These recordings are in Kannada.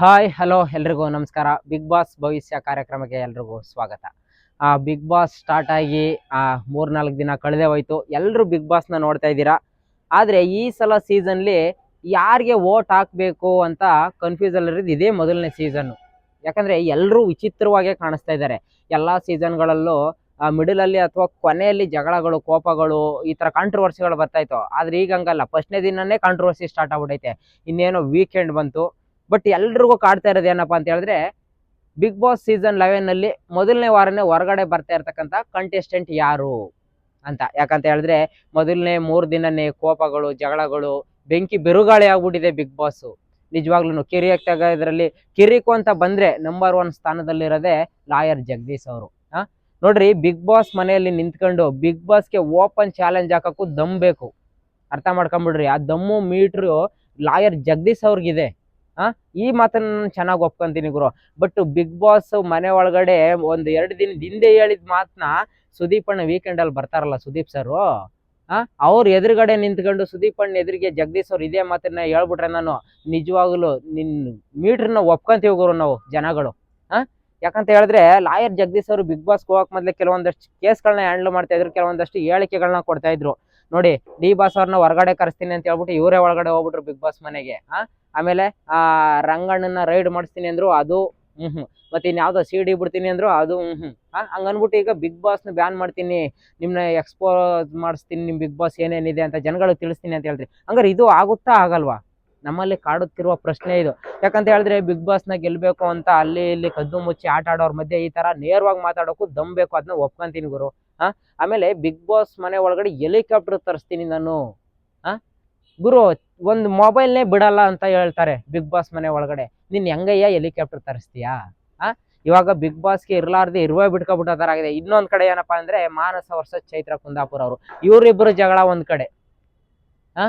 ಹಾಯ್ ಹಲೋ ಎಲ್ರಿಗೂ ನಮಸ್ಕಾರ. ಬಿಗ್ ಬಾಸ್ ಭವಿಷ್ಯ ಕಾರ್ಯಕ್ರಮಕ್ಕೆ ಎಲ್ರಿಗೂ ಸ್ವಾಗತ. ಆ ಬಿಗ್ ಬಾಸ್ ಸ್ಟಾರ್ಟ್ ಆಗಿ, ಆ, ಮೂರ್ನಾಲ್ಕು ದಿನ ಕಳೆದೇ ಹೋಯ್ತು. ಎಲ್ಲರೂ ಬಿಗ್ ಬಾಸ್ನ ನೋಡ್ತಾ ಇದ್ದೀರಾ? ಆದರೆ ಈ ಸಲ ಸೀಸನ್ಲಿ ಯಾರಿಗೆ ಓಟ್ ಹಾಕಬೇಕು ಅಂತ ಕನ್ಫ್ಯೂಸ್ ಇರೋದು ಇದೇ ಮೊದಲನೇ ಸೀಸನ್ನು ಯಾಕಂದರೆ ಎಲ್ಲರೂ ವಿಚಿತ್ರವಾಗೇ ಕಾಣಿಸ್ತಾ ಇದ್ದಾರೆ. ಎಲ್ಲ ಸೀಸನ್ಗಳಲ್ಲೂ ಮಿಡಲಲ್ಲಿ ಅಥವಾ ಕೊನೆಯಲ್ಲಿ ಜಗಳಗಳು, ಕೋಪಗಳು, ಈ ಥರ ಕಾಂಟ್ರವರ್ಸಿಗಳು ಬರ್ತಾಯಿತ್ತು ಆದರೆ ಈಗ ಹಂಗಲ್ಲ. ಫಸ್ಟ್ನೇ ದಿನನೇ ಕಾಂಟ್ರವರ್ಸಿ ಸ್ಟಾರ್ಟ್ ಆಗ್ಬಿಟ್ಟೈತೆ ಇನ್ನೇನೋ ವೀಕೆಂಡ್ ಬಂತು. ಬಟ್ ಎಲ್ರಿಗೂ ಕಾಡ್ತಾ ಇರೋದು ಏನಪ್ಪಾ ಅಂತ ಹೇಳಿದ್ರೆ ಬಿಗ್ ಬಾಸ್ ಸೀಸನ್ ಲೆವೆನ್ ಅಲ್ಲಿ ಮೊದಲನೇ ವಾರನೇ ಹೊರಗಡೆ ಬರ್ತಾ ಇರ್ತಕ್ಕಂಥ ಕಂಟೆಸ್ಟೆಂಟ್ ಯಾರು ಅಂತ. ಯಾಕಂತ ಹೇಳಿದ್ರೆ, ಮೊದಲನೇ ಮೂರು ದಿನನೇ ಕೋಪಗಳು, ಜಗಳಗಳು, ಬೆಂಕಿ ಬಿರುಗಾಳಿ ಆಗ್ಬಿಟ್ಟಿದೆ ಬಿಗ್ ಬಾಸ್ ನಿಜವಾಗ್ಲೂ ಕಿರಿಯಕ್ ಇದರಲ್ಲಿ ಕಿರಿಕು ಅಂತ ಬಂದ್ರೆ ನಂಬರ್ ಒನ್ ಸ್ಥಾನದಲ್ಲಿರೋದೇ ಲಾಯರ್ ಜಗದೀಶ್ ಅವರು. ಹಾ ನೋಡ್ರಿ ಬಿಗ್ ಬಾಸ್ ಮನೆಯಲ್ಲಿ ನಿಂತ್ಕೊಂಡು ಬಿಗ್ ಬಾಸ್ಗೆ ಓಪನ್ ಚಾಲೆಂಜ್ ಹಾಕಕ್ಕೂ ದಮ್ ಬೇಕು. ಅರ್ಥ ಮಾಡ್ಕೊಂಬಿಡ್ರಿ, ಆ ದಮ್ಮು ಮೀಟ್ರು ಲಾಯರ್ ಜಗದೀಶ್ ಅವ್ರಿಗಿದೆ. ಆ? ಈ ಮಾತನ್ನ ಚೆನ್ನಾಗಿ ಒಪ್ಕೊಂತೀನಿ ಗುರು. ಬಟ್ ಬಿಗ್ ಬಾಸ್ ಮನೆ ಒಳಗಡೆ ಒಂದ್ ಎರಡು ದಿನ ಹಿಂದೆ ಹೇಳಿದ ಮಾತನ್ನ ಸುದೀಪ್ ಅಣ್ಣ ವೀಕೆಂಡ್ ಅಲ್ಲಿ ಬರ್ತಾರಲ್ಲ ಸುದೀಪ್ ಸರ್ ಆ? ಅವ್ರ ಎದುರುಗಡೆ ನಿಂತ್ಕೊಂಡು ಸುದೀಪ್ ಅಣ್ಣ ಎದುರಿಗೆ ಜಗದೀಶ್ ಅವ್ರು ಇದೇ ಮಾತನ್ನ ಹೇಳ್ಬಿಟ್ರೆ ನಾನು ನಿಜವಾಗ್ಲು ನಿನ್ ಮೀಟರ್ನ ಒಪ್ಕೊಂತೀವಿ ಗುರು ನಾವು ಜನಗಳು, ಆ? ಯಾಕಂತ ಹೇಳಿದ್ರೆ ಲಾಯರ್ ಜಗದೀಶ್ ಅವರು ಬಿಗ್ ಬಾಸ್ ಹೋಗಕ್ ಮೊದ್ಲು ಕೆಲವೊಂದಷ್ಟು ಕೇಸ್ಗಳನ್ನ ಹ್ಯಾಂಡಲ್ ಮಾಡ್ತಾ ಇದ್ರು, ಕೆಲವೊಂದಷ್ಟು ಹೇಳಿಕೆಗಳನ್ನ ಕೊಡ್ತಾ ಇದ್ರು. ನೋಡಿ ಡಿ ಬಾಸ್ ಅವ್ರನ್ನ ಹೊರಗಡೆ ಕರೆಸ್ತೀನಿ ಅಂತ ಹೇಳ್ಬಿಟ್ಟು ಇವರೇ ಒಳಗಡೆ ಹೋಗ್ಬಿಟ್ರು ಬಿಗ್ ಬಾಸ್ ಮನೆಗೆ, ಆ? ಆಮೇಲೆ ಆ ರಂಗಣ್ಣನ ರೈಡ್ ಮಾಡಿಸ್ತೀನಿ ಅಂದ್ರು ಅದು ಹ್ಮ್ ಹ್ಮ್ ಮತ್ತೆ ಇನ್ಯಾವುದೋ ಸಿ ಡಿ ಬಿಡ್ತೀನಿ ಅಂದ್ರು ಅದು ಹ್ಮ್ ಹ್ಮ್ ಹಂಗನ್ಬಿಟ್ಟು ಈಗ ಬಿಗ್ ಬಾಸ್ನ ಬ್ಯಾನ್ ಮಾಡ್ತೀನಿ. ನಿಮ್ಮನ್ನ ಎಕ್ಸ್ಪೋಸ್ ಮಾಡಿಸ್ತೀನಿ ನಿಮ್ಮ ಬಿಗ್ ಬಾಸ್ ಏನೇನಿದೆ ಅಂತ ಜನಗಳಿಗೆ ತಿಳಿಸ್ತೀನಿ ಅಂತ ಹೇಳಿದ್ರಿ ಹಂಗಾರೆ ಇದು ಆಗುತ್ತಾ ಆಗಲ್ವಾ? ನಮ್ಮಲ್ಲಿ ಕಾಡುತ್ತಿರುವ ಪ್ರಶ್ನೆ ಇದು. ಯಾಕಂತ ಹೇಳಿದ್ರೆ ಬಿಗ್ ಬಾಸ್ನ ಗೆಲ್ಲಬೇಕು ಅಂತ ಅಲ್ಲಿ ಇಲ್ಲಿ ಕದ್ದು ಮುಚ್ಚಿ ಆಟ ಆಡೋರ ಮಧ್ಯೆ ಈ ತರ ನೇರವಾಗಿ ಮಾತಾಡೋಕು ದಮ್ ಬೇಕು ಅದನ್ನ ಒಪ್ಕೊಂತೀನಿ ಗುರು. ಹಾಂ, ಆಮೇಲೆ ಬಿಗ್ ಬಾಸ್ ಮನೆ ಒಳಗಡೆ ಹೆಲಿಕಾಪ್ಟರ್ ತರಿಸ್ತೀನಿ ನಾನು. ಗುರು, ಒಂದು ಮೊಬೈಲ್ನೇ ಬಿಡಲ್ಲ ಅಂತ ಹೇಳ್ತಾರೆ ಬಿಗ್ ಬಾಸ್ ಮನೆ ಒಳಗಡೆ. ನಿನ್ ಹೆಂಗಯ್ಯ ಹೆಲಿಕಾಪ್ಟರ್ ತರಿಸ್ತೀಯಾ? ಆ? ಇವಾಗ ಬಿಗ್ ಬಾಸ್ಗೆ ಇರ್ಲಾರ್ದೆ ಇರುವೆ ಆಗಿದೆ. ಇನ್ನೊಂದ್ ಕಡೆ ಏನಪ್ಪಾ ಅಂದ್ರೆ ಮಾನಸ ವರ್ಷ ಚೈತ್ರ ಕುಂದಾಪುರ ಅವರು. ಇವ್ರಿಬ್ರು ಜಗಳ ಒಂದ್ ಕಡೆ. ಆ?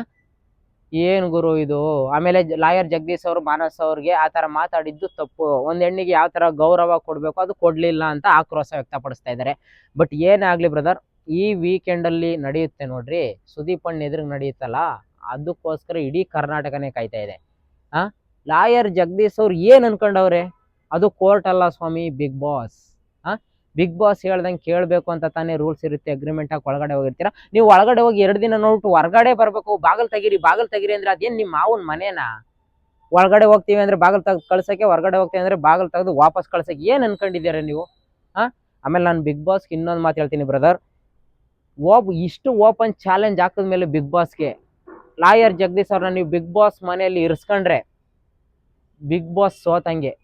ಏನ್ ಗುರು ಇದು? ಆಮೇಲೆ ಲಾಯರ್ ಜಗದೀಶ್ ಅವರು, ಮಾನಸ್ ಅವ್ರಿಗೆ ಆ ತರ ಮಾತಾಡಿದ್ದು ತಪ್ಪು. ಒಂದ್ ಹೆಣ್ಣಿಗೆ ಯಾವ ತರ ಗೌರವ ಕೊಡ್ಬೇಕು ಅದು ಕೊಡ್ಲಿಲ್ಲ ಅಂತ ಆಕ್ರೋಶ ವ್ಯಕ್ತಪಡಿಸ್ತಾ ಇದ್ದಾರೆ ಬಟ್ ಏನ್ ಆಗ್ಲಿ ಬ್ರದರ್ ಈ ವೀಕೆಂಡ್ ಅಲ್ಲಿ ನಡೆಯುತ್ತೆ ನೋಡ್ರಿ. ಸುದೀಪ್ ಅಣ್ಣ ಎದುರು ನಡೆಯುತ್ತಲ್ಲ? ಅದಕ್ಕೋಸ್ಕರ ಇಡೀ ಕರ್ನಾಟಕನೇ ಕಾಯ್ತಾ ಇದೆ. ಆ? ಲಾಯರ್ ಜಗದೀಶ್ ಅವ್ರು ಏನ್ ಅನ್ಕೊಂಡವ್ರೆ? ಅದು ಕೋರ್ಟ್ ಅಲ್ಲ ಸ್ವಾಮಿ, ಬಿಗ್ ಬಾಸ್. ಆ? ಬಿಗ್ ಬಾಸ್ ಹೇಳ್ದಂಗೆ ಕೇಳಬೇಕು ಅಂತ ತಾನೇ ರೂಲ್ಸ್ ಇರುತ್ತೆ, ಅಗ್ರಿಮೆಂಟ್ ಹಾಕಿ ಒಳಗಡೆ ಹೋಗಿರ್ತೀರಾ? ನೀವು ಒಳಗಡೆ ಹೋಗಿ ಎರಡು ದಿನ ನೋಡ್ಬಿಟ್ಟು ಹೊರಗಡೆ ಬರಬೇಕು, ಬಾಗಿಲು ತೆಗೀರಿ ಬಾಗಿಲು ತೆಗೀರಿ ಅಂದ್ರೆ ಅದೇನ್ ನಿಮ್ಮ ಮಾವನ್ ಮನೇನಾ? ಒಳಗಡೆ ಹೋಗ್ತೀವಿ ಅಂದ್ರೆ ಬಾಗಿಲು ತೆಗ್ದು ಕಳ್ಸಕ್ಕೆ, ಹೊರಗಡೆ ಹೋಗ್ತೀವಿ ಅಂದ್ರೆ ಬಾಗಿಲು ತೆಗೆದು ವಾಪಸ್ ಕಳ್ಸಕ್ಕೆ ಏನ್ ಅನ್ಕೊಂಡಿದ್ದೀರಾ ನೀವು? ಆ? ಆಮೇಲೆ ನಾನು ಬಿಗ್ ಬಾಸ್ಗೆ ಇನ್ನೊಂದು ಮಾತು ಹೇಳ್ತೀನಿ ಬ್ರದರ್. ಓಪ್ ಇಷ್ಟು ಓಪನ್ ಚಾಲೆಂಜ್ ಹಾಕಿದ್ಮೇಲೆ ಬಿಗ್ ಬಾಸ್ಗೆ ಲಾಯರ್ ಜಗದೀಶ್ ಅವ್ರನ್ನ ನೀವು ಬಿಗ್ ಬಾಸ್ ಮನೆಯಲ್ಲಿ ಇರಿಸ್ಕೊಂಡ್ರೆ ಬಿಗ್ ಬಾಸ್ ಸೋತಂಗೆ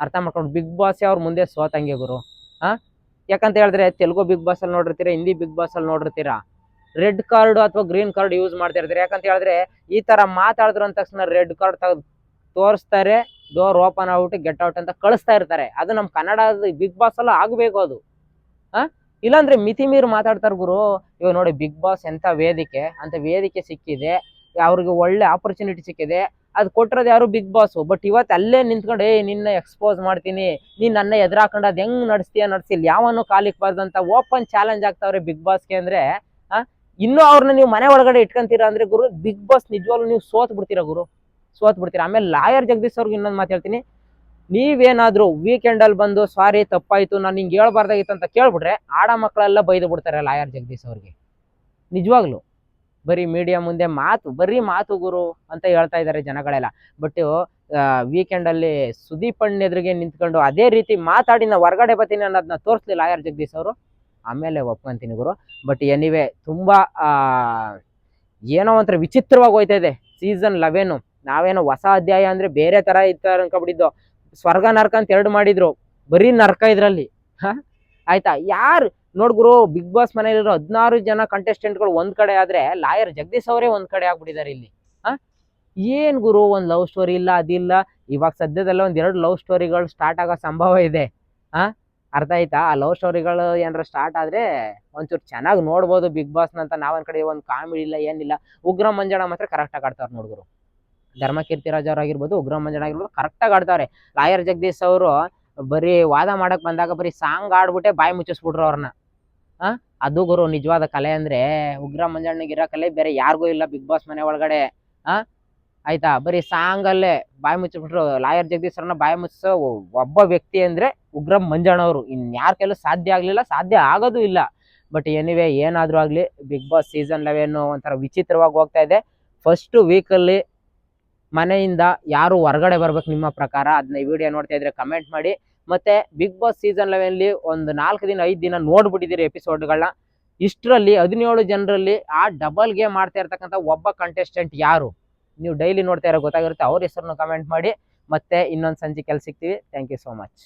ಅರ್ಥ ಮಾಡ್ಕೊಂಡು ಬಿಗ್ ಬಾಸ್ ಅವ್ರ ಮುಂದೆ ಸೋತಂಗೆ ಗುರು. ಹಾಂ ಯಾಕಂತ ಹೇಳಿದ್ರೆ ತೆಲುಗು ಬಿಗ್ ಬಾಸ್ ಅಲ್ಲಿ ನೋಡಿರ್ತೀರಾ, ಹಿಂದಿ ಬಿಗ್ ಬಾಸ್ ಅಲ್ಲಿ ನೋಡಿರ್ತೀರಾ? ರೆಡ್ ಕಾರ್ಡ್ ಅಥವಾ ಗ್ರೀನ್ ಕಾರ್ಡ್ ಯೂಸ್ ಮಾಡ್ತಾ ಇರ್ತಾರೆ? ಯಾಕಂತ ಹೇಳಿದ್ರೆ ಈ ತರ ಮಾತಾಡಿದ್ರು ಅಂದ ತಕ್ಷಣ ರೆಡ್ ಕಾರ್ಡ್ ತೆಗೆದು ತೋರಿಸ್ತಾರೆ, ಡೋರ್ ಓಪನ್ ಆಗ್ಬಿಟ್ಟು ಗೆಟ್ ಔಟ್ ಅಂತ ಕಳಿಸ್ತಾ ಇರ್ತಾರೆ. ಅದು ನಮ್ಮ ಕನ್ನಡದ ಬಿಗ್ ಬಾಸ್ ಆಗಬೇಕು ಅದು. ಆ? ಇಲ್ಲಾಂದ್ರೆ ಮಿತಿ ಮೀರಿ ಮಾತಾಡ್ತಾರೆ ಗುರು. ಇವಾಗ ನೋಡಿ ಬಿಗ್ ಬಾಸ್ ಎಂಥ ವೇದಿಕೆ? ಅಂತ ವೇದಿಕೆ ಸಿಕ್ಕಿದೆ. ಅವ್ರಿಗೆ ಒಳ್ಳೆ ಆಪರ್ಚುನಿಟಿ ಸಿಕ್ಕಿದೆ. ಅದು ಕೊಟ್ಟಿರೋದು ಯಾರು ಬಿಗ್ ಬಾಸ್ ಬಟ್ ಇವತ್ತು ಅಲ್ಲೇ ನಿಂತ್ಕೊಂಡು, ಏ, ನಿನ್ನ ಎಕ್ಸ್ಪೋಸ್ ಮಾಡ್ತೀನಿ. ನೀನ್ ನನ್ನ ಎದುರಾಕೊಂಡು ಅದು ಹೆಂಗ್ ನಡೆಸ್ತೀಯ ನಡೆಸಿಲ್ಲ ಯಾವನು ಕಾಲಿಕ್ ಬಾರ್ದಂತ ಓಪನ್ ಚಾಲೆಂಜ್ ಆಗ್ತಾವ್ರೆ ಬಿಗ್ ಬಾಸ್ಗೆ ಅಂದ್ರೆ, ಆ, ಇನ್ನೂ ಅವ್ರನ್ನ ನೀವು ಮನೆ ಒಳಗಡೆ ಇಟ್ಕೊಂತೀರಾ ಅಂದ್ರೆ ಗುರು ಬಿಗ್ ಬಾಸ್ ನಿಜವಾಗ್ಲೂ ನೀವು ಸೋತ್ ಬಿಡ್ತೀರಾ ಗುರು? ಸೋತ್ ಬಿಡ್ತೀರಾ ಆಮೇಲೆ ಲಾಯರ್ ಜಗದೀಶ್ ಅವ್ರಿಗೆ ಇನ್ನೊಂದು ಮಾತಾಡ್ತೀನಿ ನೀವೇನಾದ್ರೂ ವೀಕೆಂಡ್ ಅಲ್ಲಿ ಬಂದು ಸಾರಿ ತಪ್ಪಾಯ್ತು, ನಾನು ನಿಂಗೆ ಹೇಳ್ಬಾರ್ದಾಗಿತ್ತು ಅಂತ ಕೇಳ್ಬಿಟ್ರೆ, ಆಡ ಮಕ್ಕಳೆಲ್ಲ ಬೈದು ಬಿಡ್ತಾರೆ ಲಾಯರ್ ಜಗದೀಶ್ ಅವ್ರಿಗೆ. ನಿಜವಾಗ್ಲು. ಬರೀ ಮೀಡಿಯಾ ಮುಂದೆ ಮಾತು, ಬರೀ ಮಾತು ಗುರು ಅಂತ ಹೇಳ್ತಾ ಇದ್ದಾರೆ ಜನಗಳೆಲ್ಲ. ಬಟ್ ವೀಕೆಂಡ್ ಅಲ್ಲಿ ಸುದೀಪ್ ಅಣ್ಣ ಎದುರಿಗೆ ನಿಂತ್ಕೊಂಡು ಅದೇ ರೀತಿ ಮಾತಾಡಿ ನಾ ಹೊರಗಡೆ ಬರ್ತೀನಿ ಅನ್ನೋದನ್ನ ತೋರಿಸ್ಲಿಲ್ಲ ಯಾರು ಜಗದೀಶ್ ಅವರು. ಆಮೇಲೆ ಒಪ್ಕೊಂತೀನಿ ಗುರು. ಬಟ್ ಎನಿವೆ ತುಂಬಾ ಏನೋ ಒಂಥರ ವಿಚಿತ್ರವಾಗಿ ಹೋಯ್ತಾ ಇದೆ. ಸೀಸನ್ ಲೆವೆನು ನಾವೇನೋ ಹೊಸ ಅಧ್ಯಾಯ ಅಂದ್ರೆ ಬೇರೆ ತರ ಇರ್ತಾರೆ ಅನ್ಕೊಬಿಟ್ಟಿದ್ದು ಸ್ವರ್ಗ ನರ್ಕ ಅಂತ ಎರಡು ಮಾಡಿದ್ರು. ಬರೀ ನರ್ಕ ಇದರಲ್ಲಿ. ಹ? ಆಯ್ತಾ? ಯಾರು ನೋಡ್ಗುರು ಬಿಗ್ ಬಾಸ್ ಮನೆಯಲ್ಲಿರೋ ಹದಿನಾರು ಜನ ಕಂಟೆಸ್ಟೆಂಟ್ಗಳು ಒಂದ್ ಕಡೆ ಆದ್ರೆ, ಲಾಯರ್ ಜಗದೀಶ್ ಅವರೇ ಒಂದ್ ಕಡೆ ಆಗ್ಬಿಟ್ಟಿದ್ದಾರೆ ಇಲ್ಲಿ. ಆ ಏನ್ ಗುರು, ಒಂದ್ ಲವ್ ಸ್ಟೋರಿ ಇಲ್ಲ, ಅದಿಲ್ಲ. ಇವಾಗ ಸದ್ಯದಲ್ಲೇ ಒಂದ್ ಎರಡು ಲವ್ ಸ್ಟೋರಿಗಳು ಸ್ಟಾರ್ಟ್ ಆಗೋ ಸಂಭವ ಇದೆ. ಆ ಅರ್ಥ ಆಯ್ತಾ? ಆ ಲವ್ ಸ್ಟೋರಿಗಳು ಏನಾರ ಸ್ಟಾರ್ಟ್ ಆದ್ರೆ ಒಂಚೂರು ಚೆನ್ನಾಗಿ ನೋಡ್ಬೋದು ಬಿಗ್ ಬಾಸ್ ಅಂತ. ನಾವೊಂದ್ ಕಡೆ ಒಂದ್ ಕಾಮಿಡಿ ಇಲ್ಲ, ಏನಿಲ್ಲ. ಉಗ್ರ ಮಂಜಾಣ ಮಾತ್ರ ಕರೆಕ್ಟ್ ಆಗಿ ಆಡ್ತಾರ ನೋಡ್ಗುರು ಧರ್ಮಕೀರ್ತಿ ರಾಜ್ ಅವ್ರು ಆಗಿರ್ಬೋದು, ಉಗ್ರ ಮಂಜಾಣ ಆಗಿರ್ಬೋದು ಕರೆಕ್ಟ್ ಆಗಿ ಆಡ್ತಾರೆ ಲಾಯರ್ ಜಗದೀಶ್ ಅವರು ಬರೀ ವಾದ ಮಾಡಕ್ ಬಂದಾಗ ಬರೀ ಸಾಂಗ್ ಆಡ್ಬಿಟ್ಟೆ ಬಾಯಿ ಮುಚ್ಚಿಸ್ಬಿಟ್ರು ಅವ್ರನ್ನ ಆ? ಅದು ಗುರು, ನಿಜವಾದ ಕಲೆ ಅಂದ್ರೆ ಉಗ್ರ ಮಂಜಣ್ಣಗೆ ಇರೋ ಕಲೆ ಬೇರೆ ಯಾರಿಗೂ ಇಲ್ಲ ಬಿಗ್ ಬಾಸ್ ಮನೆ ಒಳಗಡೆ, ಆ? ಆಯ್ತಾ? ಬರೀ ಸಾಂಗ್ ಅಲ್ಲೇ ಬಾಯಿ ಮುಚ್ಚಿಬಿಟ್ರು ಲಾಯರ್ ಜಗದೀಶ್ವರನ ಬಾಯಿ ಮುಚ್ಚೋ ಒಬ್ಬ ವ್ಯಕ್ತಿ ಅಂದ್ರೆ ಉಗ್ರ ಮಂಜಣ್ಣವರು ಇನ್ಯಾರ ಕೈಲೂ ಸಾಧ್ಯ ಆಗ್ಲಿಲ್ಲ, ಸಾಧ್ಯ ಆಗೋದು ಇಲ್ಲ. ಬಟ್ ಎನಿವೆ ಏನಾದ್ರೂ ಆಗ್ಲಿ, ಬಿಗ್ ಬಾಸ್ ಸೀಸನ್ ಲೆವೆನ್ ಒಂಥರ ವಿಚಿತ್ರವಾಗಿ ಹೋಗ್ತಾ ಇದೆ. ಫಸ್ಟ್ ವೀಕಲ್ಲಿ ಮನೆಯಿಂದ ಯಾರು ಹೊರಗಡೆ ಬರ್ಬೇಕು ನಿಮ್ಮ ಪ್ರಕಾರ? ಅದನ್ನ ಈ ವಿಡಿಯೋ ನೋಡ್ತಾ ಇದ್ರೆ ಕಮೆಂಟ್ ಮಾಡಿ. ಮತ್ತೆ ಬಿಗ್ ಬಾಸ್ ಸೀಸನ್ ಲೆವೆನ್ಲಿ ಒಂದು ನಾಲ್ಕು ದಿನ, ಐದು ದಿನ ನೋಡ್ಬಿಟ್ಟಿದ್ದೀರಿ ಎಪಿಸೋಡ್ಗಳನ್ನ ಇಷ್ಟರಲ್ಲಿ, ಹದಿನೇಳು ಜನರಲ್ಲಿ ಆ ಡಬಲ್ ಗೇಮ್ ಮಾಡ್ತಾ ಇರ್ತಕ್ಕಂಥ ಒಬ್ಬ ಕಂಟೆಸ್ಟೆಂಟ್ ಯಾರು? ನೀವು ಡೈಲಿ ನೋಡ್ತಾ ಇರೋ ಗೊತ್ತಾಗಿರುತ್ತೆ. ಅವ್ರ ಹೆಸರನ್ನು ಕಮೆಂಟ್ ಮಾಡಿ. ಮತ್ತೆ ಇನ್ನೊಂದು ಸಂಜೆ ಕೆಲಸ ಸಿಗ್ತೀವಿ. Thank you so much